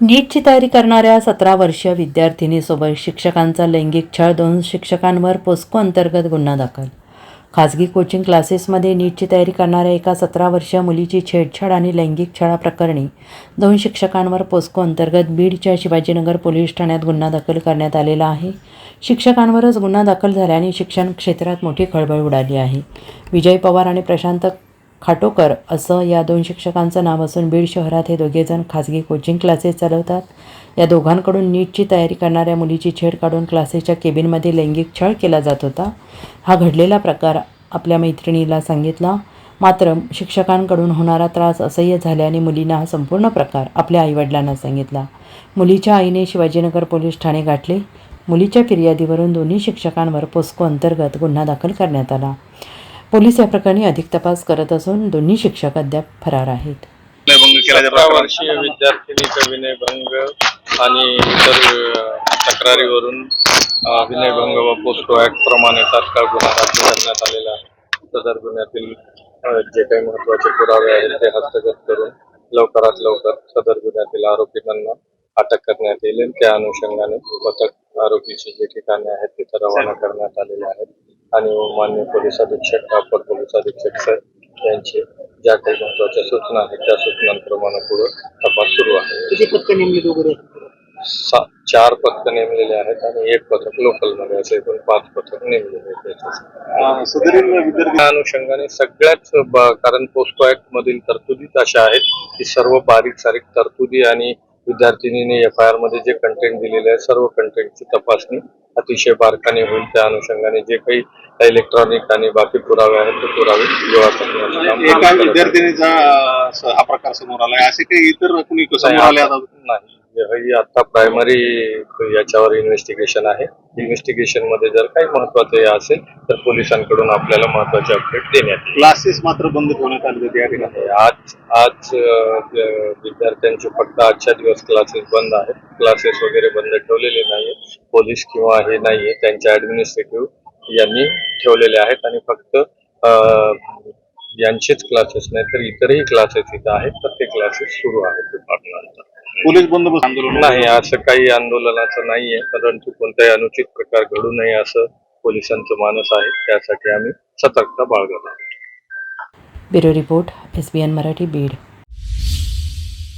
नीटची तयारी करणाऱ्या सतरा वर्षीय विद्यार्थिनीसोबत शिक्षकांचा लैंगिक छळ दोन शिक्षकांवर पोस्को अंतर्गत गुन्हा दाखल. खाजगी कोचिंग क्लासेसमध्ये नीटची तयारी करणाऱ्या एका सतरा वर्षीय मुलीची छेडछाड आणि लैंगिक छळाप्रकरणी दोन शिक्षकांवर पोस्को अंतर्गत बीडच्या शिवाजीनगर पोलीस ठाण्यात गुन्हा दाखल करण्यात आलेला आहे. शिक्षकांवरच गुन्हा दाखल झाल्याने शिक्षण क्षेत्रात मोठी खळबळ उडाली आहे. विजय पवार आणि प्रशांत खाटोकर असं या दोन शिक्षकांचं नाव असून बीड शहरात हे दोघेजण खाजगी कोचिंग क्लासेस चालवतात. या दोघांकडून नीटची तयारी करणाऱ्या मुलीची छेड काढून क्लासेसच्या केबिनमध्ये लैंगिक छळ केला जात होता. हा घडलेला प्रकार आपल्या मैत्रिणीला सांगितला. मात्र शिक्षकांकडून होणारा त्रास असह्य झाल्याने मुलीनं हा संपूर्ण प्रकार आपल्या आईवडिलांना सांगितला. मुलीच्या आईने शिवाजीनगर पोलीस ठाणे गाठले. मुलीच्या फिर्यादीवरून दोन्ही शिक्षकांवर पोस्को अंतर्गत गुन्हा दाखल करण्यात आला. पोलीस या प्रकरणी अधिक तपास करत असून दोन्ही शिक्षक अद्याप फरार आहेत. विनयभंग केला सतरा. वर्षीय विद्यार्थिनीचा विनयभंग आणि इतर तक्रारीवरून अ, विनयभंग व पोस्को ऍक्ट प्रमाणे तात्काळ गुन्हा दाखल करण्यात आलेला आहे. सदर गुन्ह्यातील अ, जे काही महत्त्वाचे पुरावे आहेत ते हस्तगत करून लवकरात लवकर सदर गुन्ह्यातील आरोपींना अटक करण्यात येईल. आणि त्या अनुषंगाने पथक आरोपीची जे ठिकाणे आहेत तिथं रवाना करण्यात आलेले आहेत. आणि मान्य पोलीस अधीक्षक अपर पोलीस अधीक्षक सर यांचे ज्या काही महत्त्वाच्या सूचना आहेत त्या सूचनांप्रमाणे पुढे तपास सुरू आहे. किती पथकं नेमली वगैरे सा- चार पथक नेमलेले आहेत आणि एक पथक लोकलमध्ये असे एकूण पाच पथक नेमलेले आहेत त्याच्यासाठी. त्या अनुषंगाने सगळ्याच ब- कारण पोस्को ऍक्ट मधील तरतुदीच अशा आहेत की सर्व बारीक सारीक तरतुदी आणि विद्यार्थिनीने एफ आय आरमध्ये जे कंटेंट दिलेले आहे सर्व कंटेंटची तपासणी अतिशय बारकाने होईल. त्या अनुषंगाने जे काही इलेक्ट्रॉनिक आणि बाकी पुरावे आहेत ते पुरावे गोळा करण्याचं काम एका करत आहे. विद्यार्थिनीचा अं, स- हा प्रकार समोर आलाय. असे काही इतर कुणी समोर आले आता? नाही. ही आता प्रायमरी याच्यावर इन्व्हेस्टिगेशन आहे. इन्व्हेस्टिगेशनमध्ये जर काही महत्वाचं हे असेल तर पोलिसांकडून आपल्याला महत्त्वाचे अपडेट देण्यात येईल. क्लासेस मात्र बंद ठेवण्यात आले होते या ठिकाणी. आज आज अ, विद्यार्थ्यांचे फक्त आजच्या दिवस क्लासेस बंद आहेत. क्लासेस वगैरे बंद ठेवलेले नाहीये पोलीस किंवा हे नाहीये. त्यांच्या ऍडमिनिस्ट्रेटिव्ह यांनी ठेवलेले आहेत आणि फक्त अ, यांचेच क्लासेस नाही तर इतरही क्लासेस इथं आहेत. तर ते क्लासेस सुरू आहेत डिपार्टमेंटला पोलीस बंदोबस्त आंदोलन नाही असं काही आंदोलनाचं नाहीये परंतु कोणताही अनुचित प्रकार घडू नये असं पोलिसांचं मानस आहे. त्यासाठी आम्ही सतर्कता बाळगत आहोत bureau report S B N Marathi Beed.